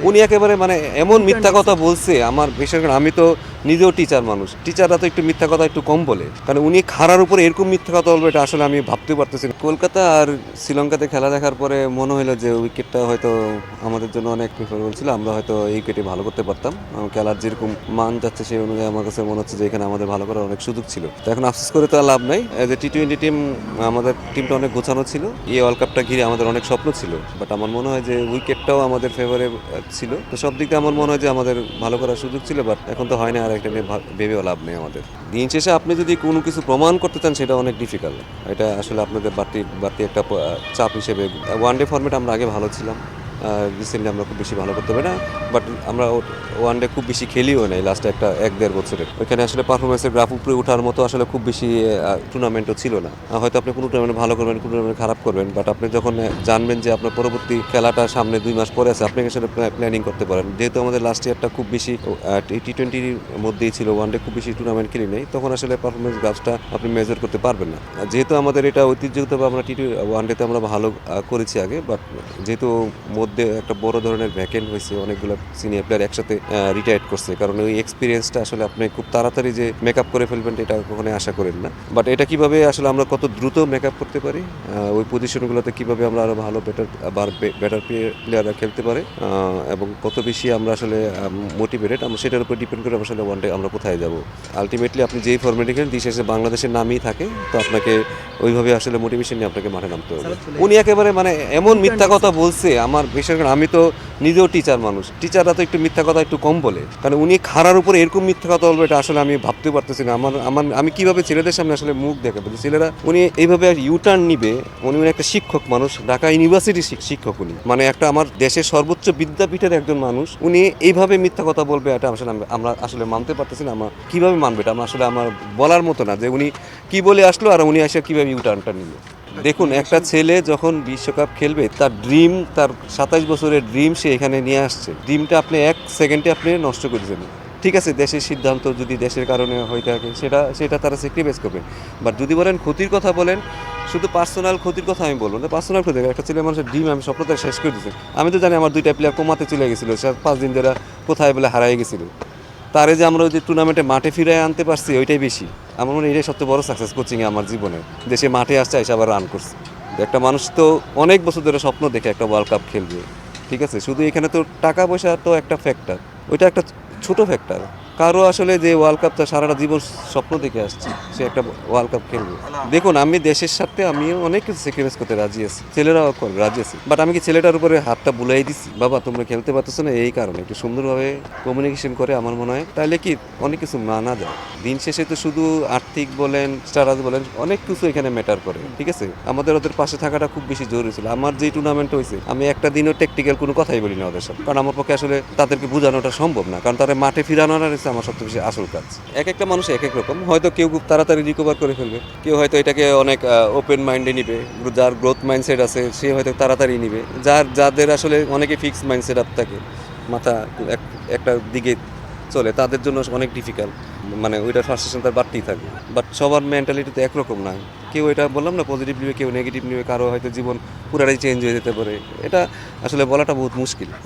উনি একেবারে মানে এমন মিথ্যা কথা বলছে আমার বিশেষ করে আমি তো নিজেও টিচার মানুষ। টিচাররা তো একটু মিথ্যা কথা একটু কম বলে। কারণ উনি খারার উপরে এরকম মিথ্যা কথা বলবে এটা আসলে আমি ভাবতে পারতেছি না। কলকাতা আর শ্রীলঙ্কাতে খেলা দেখার পরে মনে হলো যে উইকেটটা হয়তো আমাদের জন্য অনেক প্রিফারেবল ছিল। আমরা হয়তো এই উইকেটে ভালো করতে পারতাম। খেলার যেরকম মান যাচ্ছে সেই অনুযায়ী আমার কাছে মনে হচ্ছে যে এখানে আমাদের ভালো করার অনেক সুযোগ ছিল। তো এখন আফসোস করে তো লাভ নাই। As a T twenty team আমাদের টিমটা অনেক গোছানো ছিল। এই ওয়ার্ল্ড কাপটা ঘিরে আমাদের অনেক স্বপ্ন ছিল। বাট আমার মনে হয় যে উইকেটটাও আমাদের ফেভারে ছিল। তো সব দিক দিয়ে আমার মনে হয় যে আমাদের ভালো করার সুযোগ ছিল বাট এখন তো হয় না। আর একটা ভেবে লাভ নেই আমাদের। দিন শেষে আপনি যদি কোনো কিছু প্রমাণ করতে চান, সেটা অনেক ডিফিকাল্ট এটা আসলে আপনাদের বাড়তি বাড়তি একটা চাপ হিসেবে ওয়ান ডে ফর্মেট আমরা আগে ভালো ছিলাম। রিসেন্টলি আমরা খুব বেশি ভালো করতে পারি না বাট আমরা ওয়ান ডে খুব বেশি খেলিও নাই লাস্ট একটা এক দেড় বছরে। ওইখানে আসলে পারফরমেন্সের গ্রাফ উপরে ওঠার মতো আসলে খুব বেশি টুর্নামেন্টও ছিল না। হয়তো আপনি কোনো টুর্নামেন্ট ভালো করবেন, কোনো টুর্নামেন্ট খারাপ করবেন বাট আপনি যখন জানবেন যে আপনার পরবর্তী খেলাটা সামনে দুই মাস পরে আছে, আপনি আসলে প্ল্যানিং করতে পারেন। যেহেতু আমাদের লাস্ট ইয়ারটা খুব বেশি টি টোয়েন্টির মধ্যেই ছিল ওয়ান ডে খুব বেশি টুর্নামেন্ট খেলি নেই, তখন আসলে পারফরমেন্স গ্রাফসটা আপনি মেজার করতে পারবেন না। যেহেতু আমাদের এটা ঐতিহ্যগত আমরা টি ওয়ান ডেতে আমরা ভালো করেছি আগে বাট যেহেতু মধ্যে একটা বড় ধরনের ভ্যাকেন্ট হয়েছে, অনেকগুলো সিনিয়র প্লেয়ার একসাথে রিটায়ার্ড করছে। কারণ ওই এক্সপিরিয়েন্সটা আসলে আপনি খুব তাড়াতাড়ি যে মেকআপ করে ফেলবেন, এটা কখনো আশা করেন না। বাট এটা কীভাবে আসলে আমরা কত দ্রুত মেকআপ করতে পারি ওই পজিশনগুলোতে কীভাবে আমরা আরও ভালো বেটার বেটার প্লেয়াররা খেলতে পারে এবং কত বেশি আমরা আসলে মোটিভেটেড আমরা সেটার উপর ডিপেন্ড করে আসলে ওয়ান ডে আমরা কোথায় যাব। আলটিমেটলি আপনি যেই ফর্মেটে খেলেন দিন শেষে বাংলাদেশের নামই থাকে, তো আপনাকে ওইভাবে আসলে মোটিভেশন নিয়ে আপনাকে মাঠে নামতে হবে। উনি একেবারে মানে এমন মিথ্যা কথা বলছে আমার বিশেষ করে আমি তো নিজেও টিচার মানুষ। টিচাররা তো একটু মিথ্যা কথা একটু কম বলে। কারণ উনি খারার উপরে এরকম মিথ্যা কথা বলবে এটা আসলে আমি ভাবতে পারতেছি না। আমার আমার আমি কীভাবে ছেলেদের সামনে আসলে মুখ দেখাবো? ছেলেরা উনি এইভাবে ইউটার্ন নিবে উনি উনি একটা শিক্ষক মানুষ ঢাকা ইউনিভার্সিটি শিক্ষক উনি। মানে একটা আমার দেশের সর্বোচ্চ বিদ্যাপীঠের একজন মানুষ উনি এইভাবে মিথ্যা কথা বলবে এটা আসলে আমরা আসলে মানতে পারতেছি না। আমরা কীভাবে মানবে এটা? আমার আসলে আমার বলার মতো না যে উনি কি বলে আসলো আর উনি এসে কীভাবে ইউটার্নটা নিল? দেখুন, একটা ছেলে যখন বিশ্বকাপ খেলবে, তার ড্রিম তার সাতাইশ বছরের ড্রিম সে এখানে নিয়ে আসছে। ড্রিমটা আপনি এক সেকেন্ডে আপনি নষ্ট করে দেবেন। ঠিক আছে, দেশের সিদ্ধান্ত যদি দেশের কারণে হয়ে থাকে, সেটা সেটা তারা স্যাক্রিফাইস করবে। বাট যদি বলেন ক্ষতির কথা বলেন, শুধু পার্সোনাল ক্ষতির কথা আমি বলব না পার্সোনাল ক্ষতি, একটা ছেলে মানুষের ড্রিম আমি স্বপ্নটা শেষ করে দিচ্ছি আমি তো জানি আমার দুইটা প্লেয়ার কমাতে চলে গেছিল পাঁচ দিন ধরে কোথায় বলে হারাই গেছিল। তারে যে আমরা ওই যে টুর্নামেন্টে মাঠে ফিরে আনতে পারছি, ওইটাই বেশি। আমার মনে এটাই সবচেয়ে বড় সাকসেস কোচিংয়ে আমার জীবনে। দেশে মাঠে আসছে, এসে আবার রান করছে। একটা মানুষ তো অনেক বছর ধরে স্বপ্ন দেখে একটা ওয়ার্ল্ড কাপ খেলবে। ঠিক আছে? শুধু এখানে তো টাকা পয়সা তো একটা ফ্যাক্টর ওইটা একটা ছোট ফ্যাক্টর কারও আসলে যে ওয়ার্ল্ড কাপটা সারাটা জীবন স্বপ্ন দেখে আসছে, সে একটা ওয়ার্ল্ড কাপ খেলবে। দেখুন, আমি দেশের সাথে আমিও অনেক কিছু স্যাক্রিফাইস করতে রাজি আছি, ছেলেরাও করবে রাজি আছে। বাট আমি কি ছেলেটার উপরে হাতটা বুলাই দিছি? বাবা, তোমরা খেলতে পারতেছো না, এই কারণে। একটু সুন্দরভাবে কমিউনিকেশন করে আমার মনে হয়, তাহলে কি অনেক কিছু মানা যায়। দিন শেষে তো শুধু আর্থিক বলেন স্টারাজ বলেন, অনেক কিছু এখানে ম্যাটার করে, ঠিক আছে? আমাদের ওদের পাশে থাকাটা খুব বেশি জরুরি ছিল। আমার যে টুর্নামেন্ট হয়েছে, আমি একটা দিনও টেকটিক্যাল কোনো কথাই বলি না ওদের সাথে। কারণ আমার পক্ষে আসলে তাদেরকে বোঝানোটা সম্ভব না, কারণ তারা মাঠে ফিরানোটা হচ্ছে আমার সবচেয়ে বেশি আসল কাজ। এক একটা মানুষ এক এক রকম। হয়তো কেউ খুব তাড়াতাড়ি রিকভার করে ফেলবে। কেউ হয়তো এটাকে অনেক ওপেন মাইন্ডে নিবে। যার গ্রোথ মাইন্ডসেট আছে, সে হয়তো তাড়াতাড়ি নিবে। যার, যাদের আসলে অনেকে ফিক্স মাইন্ডসেট আপ থাকে, মাথা এক- একটা দিকে চলে, তাদের জন্য অনেক ডিফিকাল্ট মানে ওইটা ফ্রাস্ট্রেশন তার বাড়তেই থাকে। বাট সবার মেন্টালিটি তো একরকম না কেউ এটা বললাম না পজিটিভ নিবে, কেউ নেগেটিভ নিবে, কারও হয়তো জীবন পুরাটাই চেঞ্জ হয়ে যেতে পারে। এটা আসলে বলাটা বহুত মুশকিল।